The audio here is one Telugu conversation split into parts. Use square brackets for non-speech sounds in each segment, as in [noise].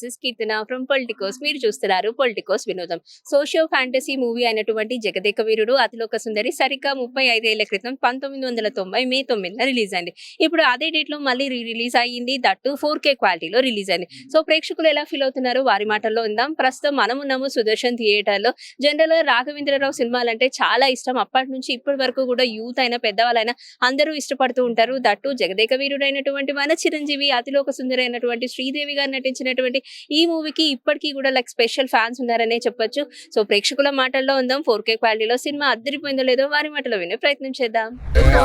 This is Keerthana from Politicos మీరు చూస్తున్నారు పొలిటికోస్ వినోదం. సోషియో ఫ్యాంటసీ మూవీ అయినటువంటి జగదేక వీరుడు అతిలోక సుందరి సరిగ్గా ముప్పై ఐదేళ్ళ క్రితం పంతొమ్మిది వందల తొంభై మే తొమ్మిదిన రిలీజ్ అయింది. ఇప్పుడు అదే డేట్లో మళ్ళీ రీ రిలీజ్ అయ్యింది. దట్టు ఫోర్ కే క్వాలిటీలో రిలీజ్ అయింది. సో ప్రేక్షకులు ఎలా ఫీల్ అవుతున్నారు? వారి మాటల్లో ఉందాం ప్రస్తుతం మనం ఉన్నాము సుదర్శన్ థియేటర్లో జనరల్ రాఘవేంద్రరావు సినిమాలు అంటే చాలా ఇష్టం. అప్పటి నుంచి ఇప్పటి వరకు కూడా యూత్ అయినా పెద్దవాళ్ళైనా అందరూ ఇష్టపడుతూ ఉంటారు. దట్టు జగదేక వీరుడు అయినటువంటి మన చిరంజీవి అతిలోక సుందరి అయినటువంటి శ్రీదేవి గారు నటించినటువంటి ఈ మూవీకి ఇప్పటికీ కూడా లైక్ స్పెషల్ ఫ్యాన్స్ ఉన్నారనే చెప్పొచ్చు. సో ప్రేక్షకుల మాటల్లో ఉందాం. ఫోర్ కే క్వాలిటీలో సినిమా అద్దరిపోయిందో లేదో వారి మాటలో వినే ప్రయత్నం చేద్దాం.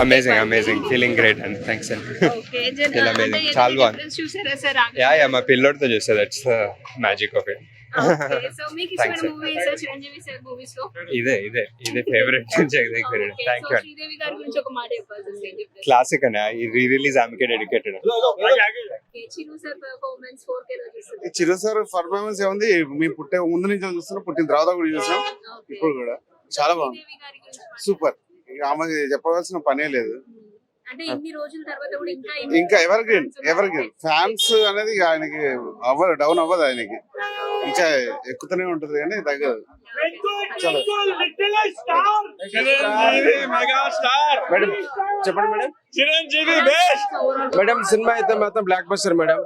Amazing amazing feeling great and thanks అండి Still amazing. చాలా బాగుంది. చూసారా సార్ యా యా మా పిల్లోడితో చూస్తే that's magic of it [laughs] so మీకు Thanks, ఇష్టమైన sir. Movie sir Chiranjeevi sir మూవీస్లో? ఇదే ఇదే ఇదే favourite Jagadek Okay, thank you అండి శ్రీదేవి గారి గురించి ఒక మాట చెప్పాల్సి వస్తే ఏం చెప్తారు? క్లాసిక్ అని ఈ రీ రిలీజ్ ఆమెకే డెడికేటెడ్ చిరు సార్ పర్ఫార్మెన్స్ ఏముంది? మేము పుట్టే ముందు నుంచి చూస్తున్నాం పుట్టిన తర్వాత కూడా చూసాం. ఇప్పుడు కూడా. చాలా బాగుంది. గారి. సూపర్ ఇక ఆమె చెప్పవలసిన పనే లేదు. అంటే ఇన్ని రోజుల తర్వాత కూడా ఇంకా ఇంకా evergreen evergreen fans అనేది ఆయనకి అవ్వదు డౌన్ అవ్వదు ఆయనకి. ఇంకా ఎక్కుతూనే ఉంటుంది కానీ తగ్గదు. చాలా మేడం చెప్పండి మేడం చిరంజీవి మేడం సినిమా అయితే మాత్రం blockbuster madam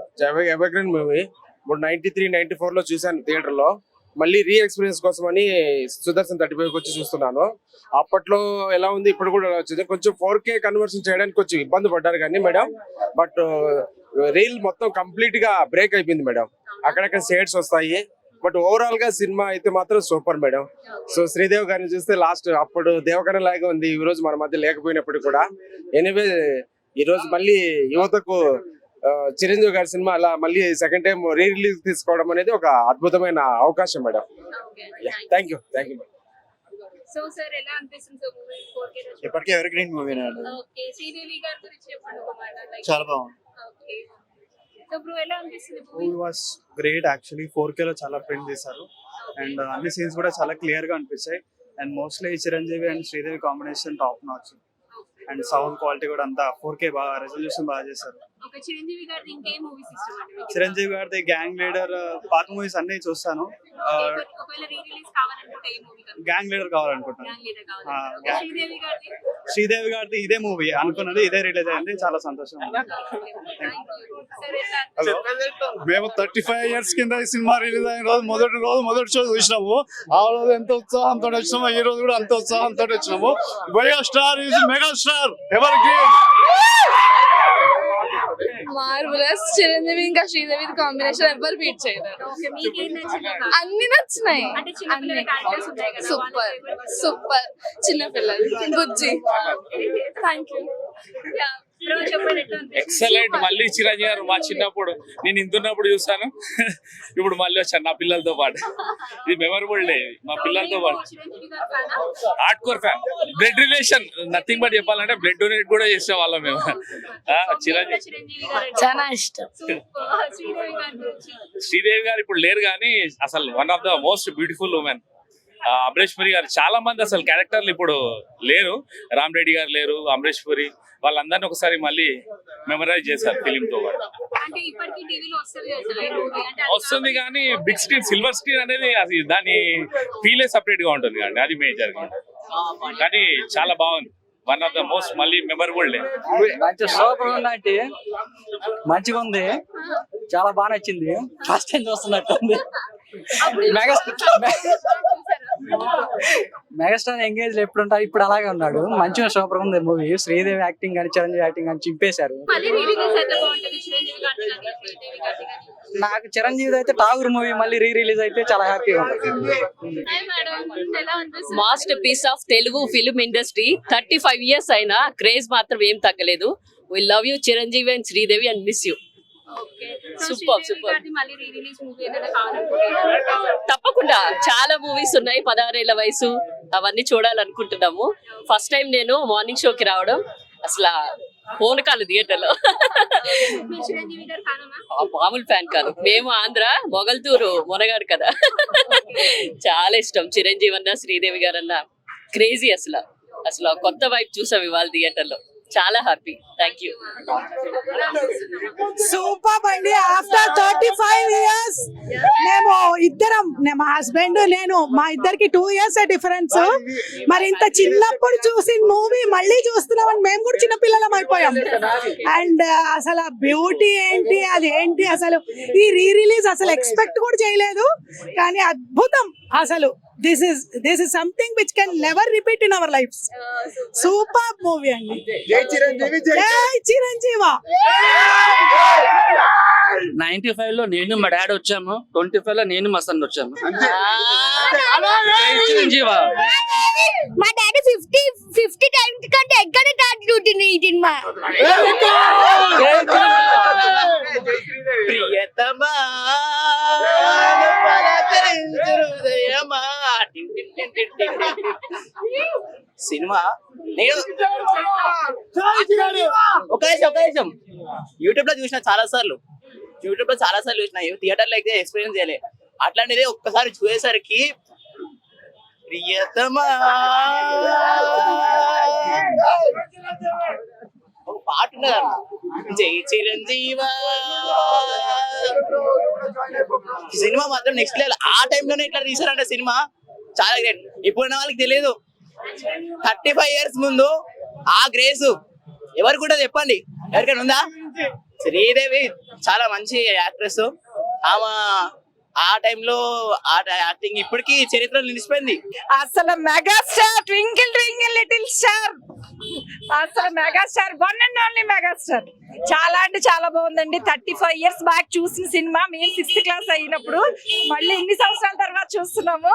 evergreen movie ఇప్పుడు నైన్టీ త్రీ నైన్టీ ఫోర్లో చూశాను థియేటర్లో. మళ్ళీ రీ ఎక్స్పీరియన్స్ కోసం అని సుదర్శన్ థర్టీ ఫైవ్ వచ్చి చూస్తున్నాను. అప్పట్లో ఎలా ఉంది ఇప్పుడు కూడా వచ్చింది కొంచెం ఫోర్ కే కన్వర్షన్ చేయడానికి కొంచెం ఇబ్బంది పడ్డారు కానీ మేడం బట్ రీల్ మొత్తం కంప్లీట్గా బ్రేక్ అయిపోయింది మేడం అక్కడక్కడ షేడ్స్ వస్తాయి. బట్ ఓవరాల్గా సినిమా అయితే మాత్రం సూపర్ మేడం. సో శ్రీదేవ్ గారిని చూస్తే లాస్ట్ అప్పుడు దేవకన లాగా ఉంది. ఈ రోజు మన మధ్య లేకపోయినప్పుడు కూడా. ఎనివే ఈ రోజు మళ్ళీ యువతకు చిరంజీవి గారి సినిమా అలా మళ్ళీ సెకండ్ టైం రీ రిలీజ్ తీసుకోవడం అనేది ఒక అద్భుతమైన అవకాశం madam. Thank you thank you so sir ఎలా అనిపిస్తుంది సార్ మూవీ ఫోర్ కే లో ఇప్పటికే ఎవర్ గ్రీన్ మూవీ చాలా బాగుంది. బ్రో ఎలా అనిపిస్తుంది movie movie was great actually ఫోర్లో చాలా ప్రింట్ చేశారు. అండ్ అన్ని సీన్స్ కూడా చాలా క్లియర్గా అనిపించాయి. And mostly Chiranjeevi and Sridevi combination top notch and sound quality కూడా అంతా ఫోర్ కే బాగా రెజల్యూషన్ బాగా చేశారు. చిరంజీవి గారి గారిది గ్యాంగ్ లీడర్ పాత మూవీస్ అన్ని చూస్తాను. ఒకవేళ- ఒకవేళ రీ రిలీజ్ కావాలనుకుంటే ఏ మూవీ కావాలి. గ్యాంగ్ లీడర్ కావాలనుకుంటాను శ్రీదేవి గారిది? ఇదే మూవీ అనుకున్నది ఇదే రిలీజ్ అయింది. చాలా సంతోషం. హలో మేము థర్టీ ఫైవ్ ఇయర్స్ కింద ఈ సినిమా రిలీజ్ అయిన రోజు మొదటి రోజు మొదటి షో చూసినాము. ఆ రోజు ఎంత ఉత్సాహంతో వచ్చినామో ఈ రోజు కూడా అంత ఉత్సాహంతో వచ్చినాము megastar is megastar evergreen marvellous Chiranjeevi ఇంకా శ్రీదేవి కాంబినేషన్ ఎవ్వరు బీట్ చేయలేరు నచ్చింది అన్ని నచ్చినాయి. సూపర్ సూపర్ చిన్న పిల్లలు. బుజ్జి. థ్యాంక్ యూ ఎక్సలెంట్ మళ్ళీ చిరంజీవి గారు మా చిన్నప్పుడు నేను ఇంతున్నప్పుడు చూస్తాను. [laughs] ఇప్పుడు మళ్ళీ వచ్చాను నా పిల్లలతో పాటు. ఇది మెమరబుల్ డే మా పిల్లలతో పాటు? Hardcore fan? Blood relation nothing but చెప్పాలంటే బ్లడ్ డొనేట్ కూడా చేసే వాళ్ళం మేము. [laughs] చిరంజీవి. చాలా ఇష్టం. శ్రీదేవి గారు ఇప్పుడు లేరు కానీ అసలు one of the most beautiful woman Amaresh Puri garu చాలా మంది అసలు క్యారెక్టర్లు ఇప్పుడు లేరు. రామ్ రెడ్డి గారు లేరు అమరేష్ పురి వాళ్ళందరినీ ఒకసారి మళ్ళీ మెమరైజ్ చేశారు ఫిలిం తో పాటు. అంటే ఇప్పటికీ టీవీలో వస్తుంది. అంటే కానీ బిగ్ స్క్రీన్ సిల్వర్ స్క్రీన్ అనేది అది దాని ఫీలే సపరేట్గా ఉంటుంది కానీ అది మేజర్ కానీ చాలా బాగుంది. వన్ ఆఫ్ ద మోస్ట్ మళ్ళీ మెమరబుల్ డే మంచి సూపర్ ఉందంటే మంచిగా ఉంది. చాలా బాగా నచ్చింది. ఫస్ట్ టైం చూస్తున్నట్టుంది. మెగాస్టార్ మెగాస్టార్ ఎంగేజ్ ఎప్పుడు ఉంటారు ఇప్పుడు అలాగే ఉన్నాడు. మంచిగా సూపర్ ఉంది మూవీ శ్రీదేవి యాక్టింగ్ కానీ చిరంజీవి యాక్టింగ్ కానీ చింపేశారు. మళ్ళీ రీ రిలీజ్ అయితే బాగుంటుంది. చిరంజీవి గారి కానీ శ్రీదేవి గారి కానీ నాకు చిరంజీవి అయితే టాగూర్ మూవీ మళ్ళీ రీ రిలీజ్ అయితే చాలా హ్యాపీగా ఉంది. Masterpiece of Telugu film industry thirty five years అయినా క్రేజ్ మాత్రం ఏం తగ్గలేదు. We love you Chiranjeevi and Sridevi and miss you okay Super, super. మళ్ళీ రీ రిలీజ్ మూవీ ఏదైనా కావాలనుకుంటున్నారా తప్పకుండా చాలా మూవీస్ ఉన్నాయి. పదహారేళ్ళ వయసు. అవన్నీ చూడాలనుకుంటున్నాము. ఫస్ట్ టైం నేను మార్నింగ్ షోకి రావడం అసలు ఫోన్ కాలు థియేటర్లో. గారి మామూలు ఫ్యాన్ కాదు. మేము ఆంధ్ర మొగల్తూరు మొనగాడు కదా. చాలా ఇష్టం. చిరంజీవి అన్న శ్రీదేవి గారన్న క్రేజీ అసలు. అసలు కొత్త వైపు చూసాం ఇవాళ థియేటర్లో. చాలా హ్యాపీ థ్యాంక్ యూ సూపర్ అండి. ఆఫ్టర్ థర్టీ ఫైవ్ ఇయర్స్ మేము ఇద్దరం నే- మా హస్బెండ్ నేను మా ఇద్దరికి టూ ఇయర్స్ డిఫరెన్స్ మరి ఇంత చిన్నప్పుడు చూసిన మూవీ మళ్ళీ చూస్తున్నాం అని మేము కూడా చిన్న పిల్లలం అయిపోయాం అండ్ uh, అసలు ఆ బ్యూటీ ఏంటి అది ఏంటి అసలు? ఈ రీ రిలీజ్ అసలు ఎక్స్పెక్ట్ కూడా చేయలేదు. కానీ అద్భుతం అసలు. This is this is something which can never repeat in our life super movie అండి. జై చిరంజీవా నైన్టీ ఫైవ్లో నేను మా డాడీ వచ్చాము. ట్వంటీ ఫైవ్లో నేను మా సన్ వచ్చాము. చిరంజీవా మా డాడీ ఫిఫ్టీ ఫిఫ్టీ టైమ్స్ కంటే ఎక్కడ డాడీ డ్యూటీ ఈ సినిమా? ప్రియతమా. సినిమా? నేను ఒక నిమిషం ఒక నిమిషం. యూట్యూబ్లో చూసిన చాలా సార్లు యూట్యూబ్లో చాలా సార్లు చూసిన థియేటర్లో అయితే ఎక్స్పీరియన్స్ చేయలే. అట్లాంటిది ఒక్కసారి చూసేసరికి ప్రియతమా. ఒక పాట ఉన్నది అన్న. జై చిరంజీవా. సినిమా మాత్రం నెక్స్ట్ లెవెల్ ఆ టైంలోనే ఇట్లా తీసారంట సినిమా. చాలా గ్రేట్ ఇప్పుడున్న వాళ్ళకి తెలియదు థర్టీ ఫైవ్ ఇయర్స్ ముందు ఆ గ్రేస్ ఎవరు కూడా చెప్పండి. ఎవరికైనా ఉందా? శ్రీదేవి చాలా మంచి యాక్ట్రెస్ ఆమె ఆ టైంలో ఆ యాక్టింగ్ ఇప్పటికీ చరిత్రలో నిలిచిపోయింది. అసలు megastar twinkle twinkle little star. అసలు megastar one and only megastar. చాలా అంటే చాలా బాగుందండి. థర్టీ ఫైవ్ ఇయర్స్ బ్యాక్ చూసిన సినిమా మేము సిక్స్త్ క్లాస్ అయినప్పుడు మళ్ళీ ఇన్ని సంవత్సరాల తర్వాత చూస్తున్నాము.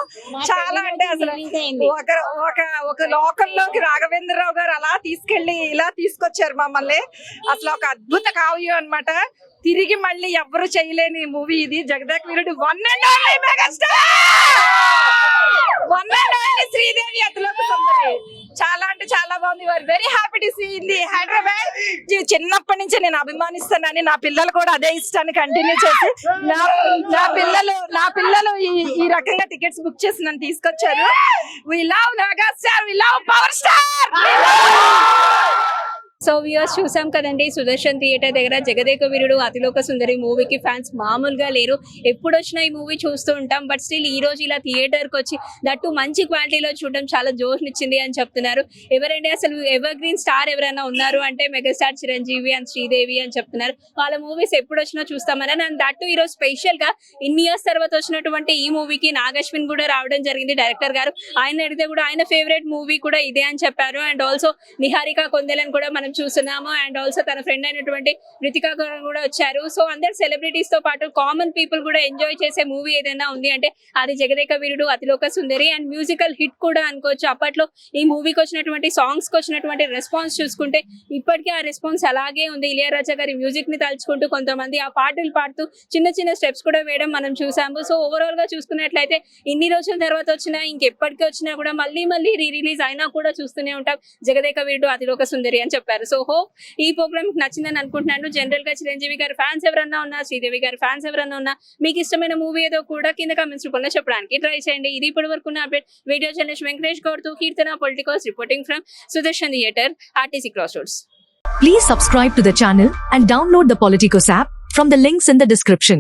చాలా అంటే అసలు ఒక ఒక ఒక లోకంలోకి రాఘవేంద్రరావు గారు అలా తీసుకెళ్ళి ఇలా తీసుకొచ్చారు మమ్మల్ని. అసలు ఒక అద్భుత కావ్యం అన్నమాట. తిరిగి మళ్ళీ ఎవ్వరు చేయలేని మూవీ ఇది. Jagadek Veerudu one and only megastar one and only Sridevi Athiloka Sundari. చాలా అంటే చాలా బాగుంది. వారు very happy to see in the Hyderabad చిన్నప్పటి నుంచి నేను అభిమానిస్తానని నా పిల్లలు కూడా అదే ఇష్టాన్ని కంటిన్యూ చేసి నా నా పిల్లలు నా పిల్లలు ఈ ఈ రకంగా టికెట్స్ బుక్ చేసి నన్ను తీసుకొచ్చారు. We love Naga star we love power star so viewers చూసాం కదండి సుదర్శన్ థియేటర్ దగ్గర జగదేక వీరుడు అతిలోక సుందరి మూవీకి ఫ్యాన్స్ మామూలుగా లేరు. ఎప్పుడు వచ్చినా ఈ మూవీ చూస్తూ ఉంటాం బట్ స్టిల్ ఈ రోజు ఇలా థియేటర్కి వచ్చి దట్టు మంచి క్వాలిటీలో చూడడం చాలా జోష్నిచ్చింది అని చెప్తున్నారు. ఎవరండి అసలు ఎవర్ గ్రీన్ స్టార్ ఎవరైనా ఉన్నారు అంటే మెగాస్టార్ చిరంజీవి అండ్ శ్రీదేవి అని చెప్తున్నారు. వాళ్ళ మూవీస్ ఎప్పుడు వచ్చినా చూస్తామని అండ్ దట్టు ఈరోజు స్పెషల్గా ఇన్ని ఇయర్స్ తర్వాత వచ్చినటువంటి ఈ మూవీకి నాగశ్విన్ కూడా రావడం జరిగింది డైరెక్టర్ గారు. ఆయన అడిగితే కూడా ఆయన ఫేవరెట్ మూవీ కూడా ఇదే అని చెప్పారు. అండ్ ఆల్సో నిహారిక కొందెలని కూడా మనం చూస్తున్నాము. అండ్ ఆల్సో తన ఫ్రెండ్ అయినటువంటి రితికా గారు కూడా వచ్చారు. సో అందరు సెలబ్రిటీస్తో పాటు కామన్ పీపుల్ కూడా ఎంజాయ్ చేసే మూవీ ఏదైనా ఉంది అంటే అది Jagadeka Veerudu Athiloka Sundari and musical hit కూడా అనుకోవచ్చు. అప్పట్లో ఈ మూవీకి వచ్చినటువంటి సాంగ్స్కి వచ్చినటువంటి రెస్పాన్స్ చూసుకుంటే ఇప్పటికీ ఆ రెస్పాన్స్ అలాగే ఉంది. ఇళయరాజా గారి మ్యూజిక్ని తలుచుకుంటూ కొంతమంది ఆ పాటలు పాడుతూ చిన్న చిన్న స్టెప్స్ కూడా వేయడం మనం చూసాము. సో ఓవరాల్గా చూసుకున్నట్లయితే ఇన్ని రోజుల తర్వాత వచ్చినా ఇంకెప్పటికీ వచ్చినా కూడా మళ్ళీ మళ్ళీ రీ రిలీజ్ అయినా కూడా చూస్తూనే ఉంటాం. జగదేక వీరుడు అతిలోక సుందరి అని చెప్పారు. సో హోప్ ఈ ప్రోగ్రామ్ నచ్చిందని అనుకుంటున్నాను. జనరల్గా చిరంజీవి గారి ఫ్యాన్స్ ఎవరన్నా ఉన్నా శ్రీదేవి గారి ఫ్యాన్స్ ఎవరన్నా ఉన్నా మీకు ఇష్టమైన మూవీ ఏదో కూడా కింద కామెంట్స్ రూపంలో చెప్పడానికి ట్రై చేయండి. ఇది ఇప్పటి వరకు ఉన్న update video journalist Venkatesh గౌడ్తో Keerthana politicals reporting from Sudarshan theatre RTC crossroads Please subscribe to the channel and download the Politicos app from the links in the description.